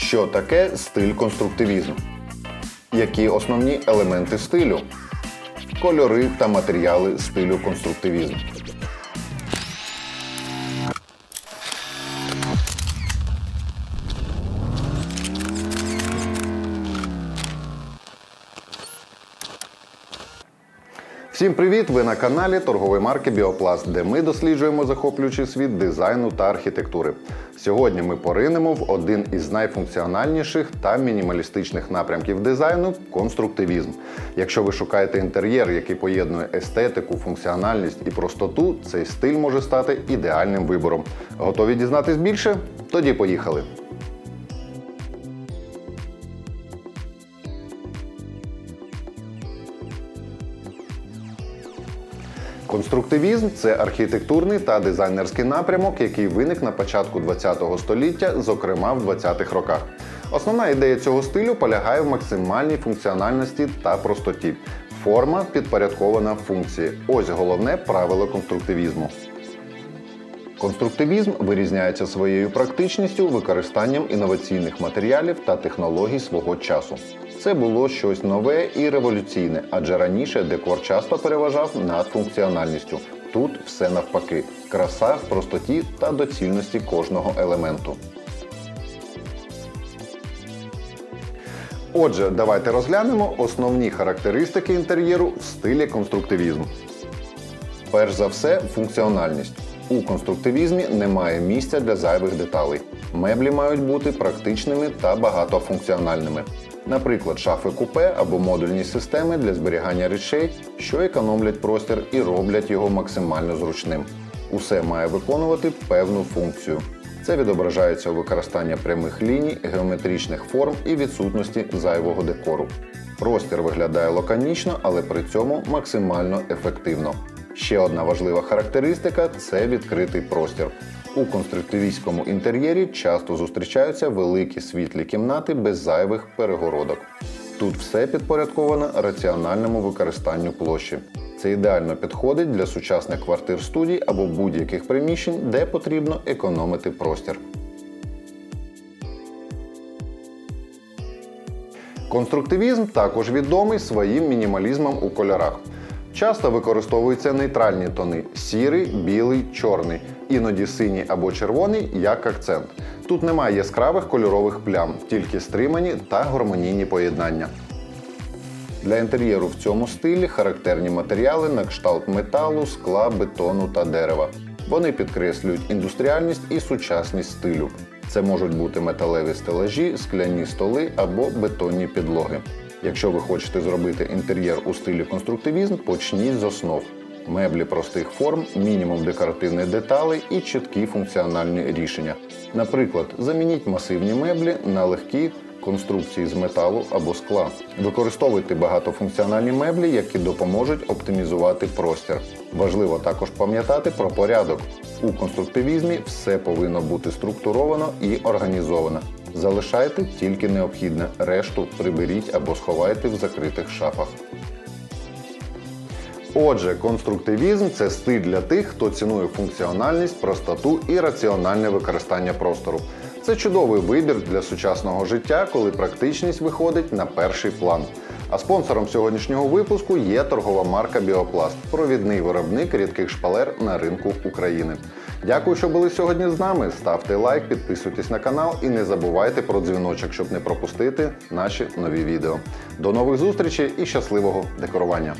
Що таке стиль конструктивізм? Які основні елементи стилю? Кольори та матеріали стилю конструктивізм. Всім привіт! Ви на каналі торгової марки Біопласт, де ми досліджуємо захоплюючий світ дизайну та архітектури. Сьогодні ми поринемо в один із найфункціональніших та мінімалістичних напрямків дизайну конструктивізм. Якщо ви шукаєте інтер'єр, який поєднує естетику, функціональність і простоту, цей стиль може стати ідеальним вибором. Готові дізнатись більше? Тоді поїхали! Конструктивізм це архітектурний та дизайнерський напрямок, який виник на початку ХХ століття, зокрема в 20-х роках. Основна ідея цього стилю полягає в максимальній функціональності та простоті. Форма підпорядкована функції. Ось головне правило конструктивізму. Конструктивізм вирізняється своєю практичністю, використанням інноваційних матеріалів та технологій свого часу. Це було щось нове і революційне, адже раніше декор часто переважав над функціональністю. Тут все навпаки: краса в простоті та доцільності кожного елементу. Отже, давайте розглянемо основні характеристики інтер'єру в стилі конструктивізму. Перш за все, функціональність. У конструктивізмі немає місця для зайвих деталей. Меблі мають бути практичними та багатофункціональними. Наприклад, шафи купе або модульні системи для зберігання речей, що економлять простір і роблять його максимально зручним. Усе має виконувати певну функцію. Це відображається у використанні прямих ліній, геометричних форм і відсутності зайвого декору. Простір виглядає лаконічно, але при цьому максимально ефективно. Ще одна важлива характеристика це відкритий простір. У конструктивістському інтер'єрі часто зустрічаються великі світлі кімнати без зайвих перегородок. Тут все підпорядковано раціональному використанню площі. Це ідеально підходить для сучасних квартир студій або будь-яких приміщень, де потрібно економити простір. Конструктивізм також відомий своїм мінімалізмом у кольорах. Часто використовуються нейтральні тони сірий, білий, чорний, іноді синій або червоний як акцент. Тут немає яскравих кольорових плям, тільки стримані та гармонійні поєднання. Для інтер'єру в цьому стилі характерні матеріали на кшталт металу, скла, бетону та дерева. Вони підкреслюють індустріальність і сучасність стилю. Це можуть бути металеві стелажі, скляні столи або бетонні підлоги. Якщо ви хочете зробити інтер'єр у стилі конструктивізм, почніть з основ. Меблі простих форм, мінімум декоративних деталей і чіткі функціональні рішення. Наприклад, замініть масивні меблі на легкі конструкції з металу або скла. Використовуйте багатофункціональні меблі, які допоможуть оптимізувати простір. Важливо також пам'ятати про порядок. У конструктивізмі все повинно бути структуровано і організовано. Залишайте тільки необхідне, решту приберіть або сховайте в закритих шафах. Отже, конструктивізм це стиль для тих, хто цінує функціональність, простоту і раціональне використання простору. Це чудовий вибір для сучасного життя, коли практичність виходить на перший план. А спонсором сьогоднішнього випуску є торгова марка Біопласт, провідний виробник рідких шпалер на ринку України. Дякую, що були сьогодні з нами. Ставте лайк, підписуйтесь на канал і не забувайте про дзвіночок, щоб не пропустити наші нові відео. До нових зустрічей і щасливого декорування!